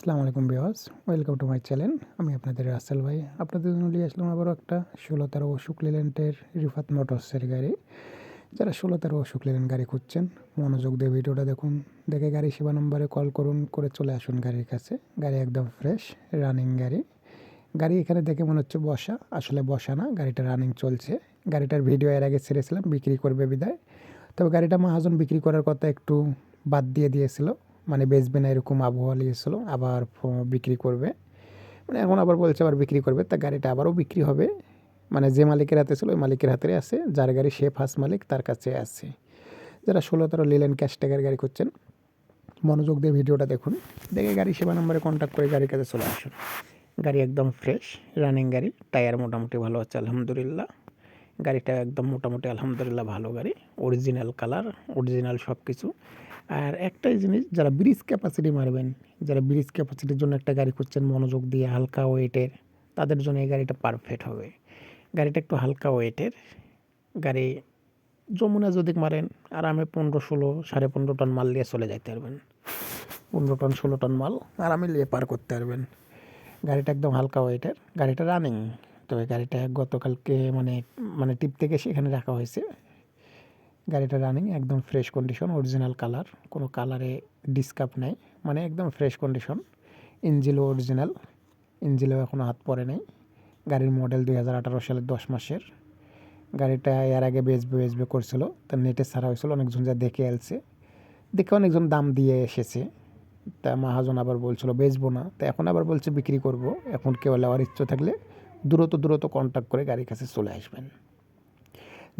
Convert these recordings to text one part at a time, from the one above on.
আসসালামু আলাইকুম বিওয়াস ওয়েলকাম টু মাই চ্যানেল। আমি আপনাদের রাসেল ভাই। আপনাদের জন্য নিয়ে আসলাম আবারও একটা ষোলো তেরো অশোক লিল্যান্ডের রিফাত মোটরসের গাড়ি। যারা ষোলো তেরো অশোক গাড়ি খুঁজছেন, মনোযোগ দিয়ে ভিডিওটা দেখুন। দেখে গাড়ি সেবা নম্বরে কল করুন, করে চলে আসুন গাড়ির কাছে। গাড়ি একদম ফ্রেশ, রানিং গাড়ি। গাড়ি এখানে দেখে মনে হচ্ছে বসা। আসলে বসা না, গাড়িটা রানিং চলছে। গাড়িটার ভিডিও এর আগে ছেড়েছিলাম, বিক্রি করবে বিদায়। তবে গাড়িটা মাহাজন বিক্রি করার কথা একটু বাদ দিয়ে দিয়েছিল। মানে বেচবে না এরকম আবহাওয়া নিয়েছিল আবার বিক্রি করবে। মানে এখন আবার বলছে আবার বিক্রি করবে, তা গাড়িটা আবারও বিক্রি হবে। মানে যে মালিকের হাতে ছিল, ওই মালিকের হাতে আছে, যার গাড়ি সে ফার্স্ট মালিক, তার কাছে আছে। যারা ষোলো তেরো লিলেন ক্যাশ ট্যাগের গাড়ি করছেন মনোযোগ দিয়ে ভিডিওটা দেখুন। দেখে গাড়ি সেবা নম্বরে কন্ট্যাক্ট করে গাড়ির কাছে চলে আসুন। গাড়ি একদম ফ্রেশ রানিং গাড়ি টায়ার মোটামুটি ভালো আছে, আলহামদুলিল্লাহ। গাড়িটা একদম মোটামুটি আলহামদুলিল্লাহ ভালো গাড়ি অরিজিনাল কালার অরিজিনাল সব কিছু আর একটাই জিনিস, যারা ব্রিজ ক্যাপাসিটি মারবেন, যারা ব্রিজ ক্যাপাসিটির জন্য একটা গাড়ি খুঁজছেন, মনোযোগ দিয়ে হালকা ওয়েটের তাদের জন্য এই গাড়িটা পারফেক্ট হবে। গাড়িটা একটু হালকা ওয়েটের গাড়ি যমুনা যদি মারেন, আরামে পনেরো ষোলো, সাড়ে পনেরো টন মাল নিয়ে চলে যাইতে পারবেন। পনেরো টন ষোলো টন মাল আরামে নিয়ে পার করতে পারবেন। গাড়িটা একদম হালকা ওয়েটের গাড়িটা রানিং তবে গাড়িটা গতকালকে মানে মানে টিপ থেকে সেখানে রাখা হয়েছে। গাড়িটা রানিং একদম ফ্রেশ কন্ডিশন অরিজিনাল কালার কোনো কালারে ডিসকাপ নেই মানে একদম ফ্রেশ কন্ডিশন ইঞ্জিলও অরিজিনাল ইঞ্জিলও এখনও হাত পড়ে নেই। গাড়ির মডেল দুই হাজার আঠারো সালের দশ মাসের। গাড়িটা এর আগে বেচবে বেচবে করছিল তার নেটে ছাড়া হয়েছিল, অনেকজন যা দেখে এলছে দেখে অনেকজন দাম দিয়ে এসেছে। তা মাহাজন আবার বলছিল, বেচবো না। তা এখন আবার বলছে, বিক্রি করব। এখন কেউ নেওয়ার ইচ্ছে থাকলে দ্রুত দ্রুত কন্ট্যাক্ট করে গাড়ির কাছে চলে আসবেন।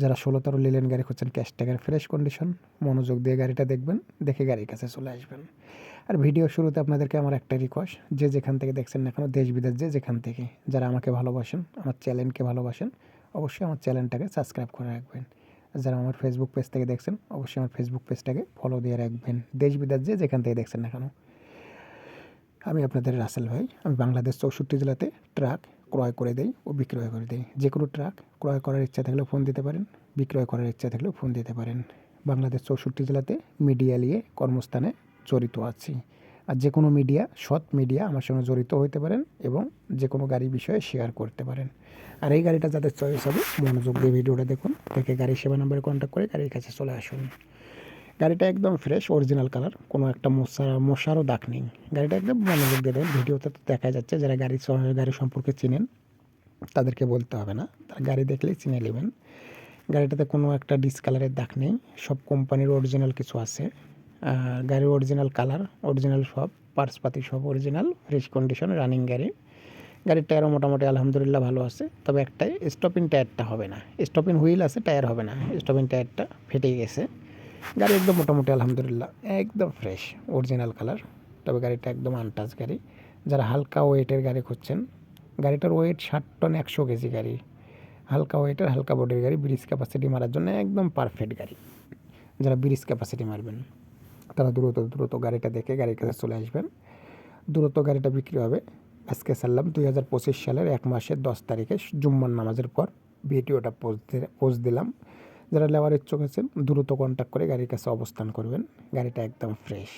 যারা ষোলো তেরো লিলেন গাড়ি খুঁজছেন ক্যাশ ট্যাগের ফ্রেশ কন্ডিশন মনোযোগ দিয়ে গাড়িটা দেখবেন, দেখে গাড়ির কাছে চলে আসবেন। আর ভিডিও শুরুতে আপনাদেরকে আমার একটা রিকোয়েস্ট যে যেখান থেকে দেখছেন না কেন, দেশ বিদেশ যে যেখান থেকে, যারা আমাকে ভালোবাসেন, আমার চ্যানেলকে ভালোবাসেন, অবশ্যই আমার চ্যানেলটাকে সাবস্ক্রাইব করে রাখবেন। যারা আমার ফেসবুক পেজ থেকে দেখছেন, অবশ্যই আমার ফেসবুক পেজটাকে ফলো দিয়ে রাখবেন। দেশ বিদেশ যে যেখান থেকে দেখছেন না কেন। আমি আপনাদের রাসেল ভাই, আমি বাংলাদেশ চৌষট্টি জেলাতে ট্রাক ক্রয় করে দেয় ও বিক্রয় করে দেয় যে কোনো ট্রাক ক্রয় করার ইচ্ছা থাকলেও ফোন দিতে পারেন, বিক্রয় করার ইচ্ছা থাকলেও ফোন দিতে পারেন। বাংলাদেশ চৌষট্টি জেলাতে মিডিয়া নিয়ে কর্মস্থানে জড়িত আছি। আর যে কোনো মিডিয়া, সৎ মিডিয়া আমার সঙ্গে জড়িত হতে পারেন এবং যে কোনো গাড়ি বিষয়ে শেয়ার করতে পারেন। আর এই গাড়িটা যাদের চয়েস হবে মনোযোগ দিয়ে ভিডিওটা দেখুন, দেখে গাড়ি সেবা নাম্বারে কন্ট্যাক্ট করে গাড়ির কাছে চলে আসুন। গাড়িটা একদম ফ্রেশ অরিজিনাল কালার কোনো একটা মশা মশারও দাগ নেই। গাড়িটা একদম মনোযোগ দিয়ে দেন। ভিডিওতে তো দেখা যাচ্ছে, যারা গাড়ি গাড়ি সম্পর্কে চিনেন, তাদেরকে বলতে হবে না। তারা গাড়ি দেখলেই চিনে নেবেন। গাড়িটাতে কোনো একটা ডিসকালারের দাগ নেই। সব কোম্পানির অরিজিনাল কিছু আছে। আর গাড়ির অরিজিনাল কালার অরিজিনাল সব পার্সপাতি সব অরিজিনাল ফ্রেশ কন্ডিশন রানিং গাড়ি। গাড়ির টায়ারও মোটামুটি আলহামদুলিল্লাহ ভালো আছে। তবে একটাই স্টপিং টায়ারটা হবে না। স্টপিং হুইল আছে টায়ার হবে না। স্টপিং টায়ারটা ফেটে গেছে। গাড়ি একদম মোটামুটি আলহামদুলিল্লাহ, একদম ফ্রেশ অরিজিনাল কালার তবে গাড়িটা একদম আনটাচ গাড়ি। যারা হালকা ওয়েটের গাড়ি খুঁজছেন, গাড়িটার ওয়েট ষাট টন একশো কেজি গাড়ি। হালকা ওয়েটের হালকা বডির গাড়ি ব্রিজ ক্যাপাসিটি মারার জন্য একদম পারফেক্ট গাড়ি। যারা ব্রিজ ক্যাপাসিটি মারবেন, তারা দ্রুত দ্রুত গাড়িটা দেখে গাড়ির কাছে চলে আসবেন। দ্রুত গাড়িটা বিক্রি হবে। আজকে সারলাম দুই হাজার পঁচিশ সালের এক মাসের দশ তারিখে জুম্মার নামাজের পর ভিডিওটা পোস্ট পোস্ট দিলাম। যারা নেওয়ার ইচ্ছুক আছেন দ্রুত কন্ট্যাক্ট করে গাড়ির কাছে অবস্থান করবেন। গাড়িটা একদম ফ্রেশ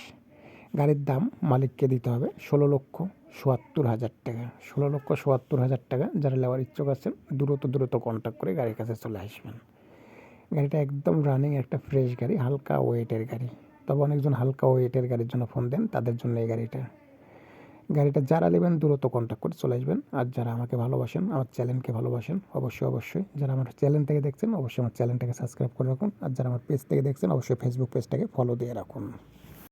গাড়ির দাম মালিককে দিতে হবে ষোলো লক্ষ সোয়াত্তর হাজার টাকা। ষোলো লক্ষ সোয়াত্তর হাজার টাকা যারা নেওয়ার ইচ্ছুক আছেন দ্রুত দ্রুত কন্ট্যাক্ট করে গাড়ির কাছে চলে আসবেন। গাড়িটা একদম রানিং একটা ফ্রেশ গাড়ি, হালকা ওয়েটের গাড়ি। তবে অনেকজন হালকা ওয়েটের গাড়ির জন্য ফোন দেন, তাদের জন্য এই গাড়িটা। গাড়িটা যারা নেবেন দ্রুত কন্ট্যাক্ট করে চলে আসবেন। আর যারা আমাকে ভালোবাসেন, আমার চ্যানেলকে ভালোবাসেন, অবশ্যই অবশ্যই। যারা আমার চ্যানেল থেকে দেখছেন, অবশ্যই আমার চ্যানেলটাকে সাবস্ক্রাইব করে রাখুন। আর যারা আমার পেজ থেকে দেখছেন, অবশ্যই ফেসবুক পেজটাকে ফলো দিয়ে রাখুন।